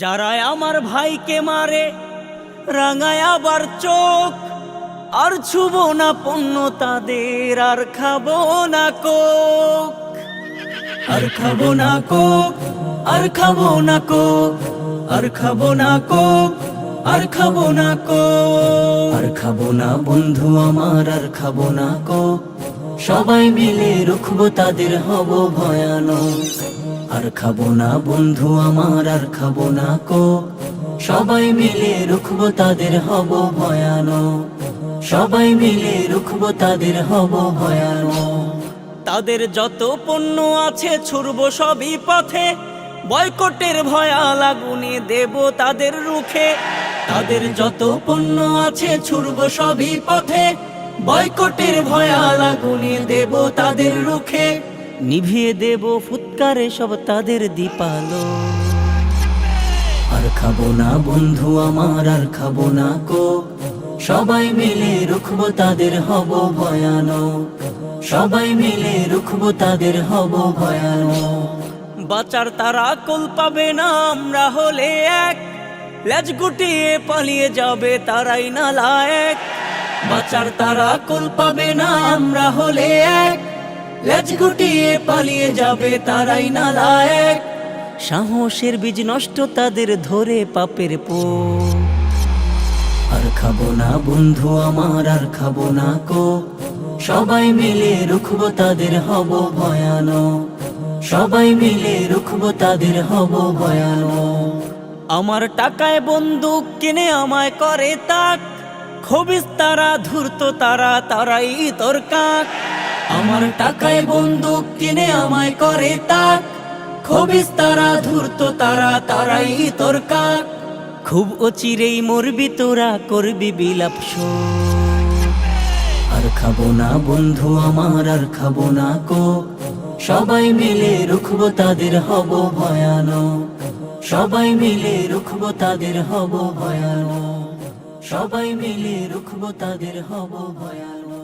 যারা আমার ভাইকে মারে, রাঙায় আবার চোখ, আর ছুব না পণ্য তাদের, আর খাব না কোক। আর খাব না কোক, আর খাব না কোক, আর খাব না কোক, আর খাব না কোক। আর খাব না বন্ধু আমার, আর খাব না কোক। সবাই মিলে রুখবো তাদের হব ভয়ানক। আর খাব না বন্ধু আমার, আর খাব না কো। সবাই মিলে রুখবো তাদের হব ভয়ানক। সবাই মিলে রুখবো তাদের হব ভয়ানক। তাদের যত পণ্য আছে ছুড়ব সবই পথে। বয়কটের ভয়া লাগুনে দেব তাদের রুখে। তাদের যত পণ্য আছে ছুড়ব সবই পথে। বয়কটের ভয়া লাগুনে দেব তাদের রুখে, নিভিয়ে দেব ফুৎকারে সব তাদের দীপালো। আর খাব না বন্ধু আমার, আর খাব না কো সবাই মিলে রুখবো তাদের হব ভয়ানক। সবাই মিলে রুখবো তাদের হব ভয়ানক। বাচার তারা কল পাবে না, আমরা হলে এক। লেজ গুটিয়ে পালিয়ে যাবে তারাই না লায়ক বাচার তারা কল পাবে না, আমরা হলে এক। লেজ গুটিয়ে পালিয়ে যাবে তারাই না লায়ক। সাহসের বীজ নষ্ট তাদের ধরে পাপের পো আর খাব না বন্ধু আমার, আর খাব না কো। সবাই মিলে রুখবো তাদের হব ভয়ানক। সবাই মিলে রুখবো তাদের হব ভয়ানক। আমার টাকায় বন্দুক কিনে আমায় করে তাক। খবিস তারা, ধূর্ত তারা, তারাই তোর কাক আমার টাকায় বন্দুক কিনে আমায় করে তাক। খবিস তারা, ধূর্ত তারা, তারাই তোর কাক খুব অচিরেই মরবি তোরা, করবি বিলাপ আর খাব না বন্ধু আমার, আর খাব না কো সবাই মিলে রুখবো তাদের হব ভয়ানক। সবাই মিলে রুখবো তাদের হব ভয়ানক। সবাই মিলে রুখবো তাদের হব ভয়ানক।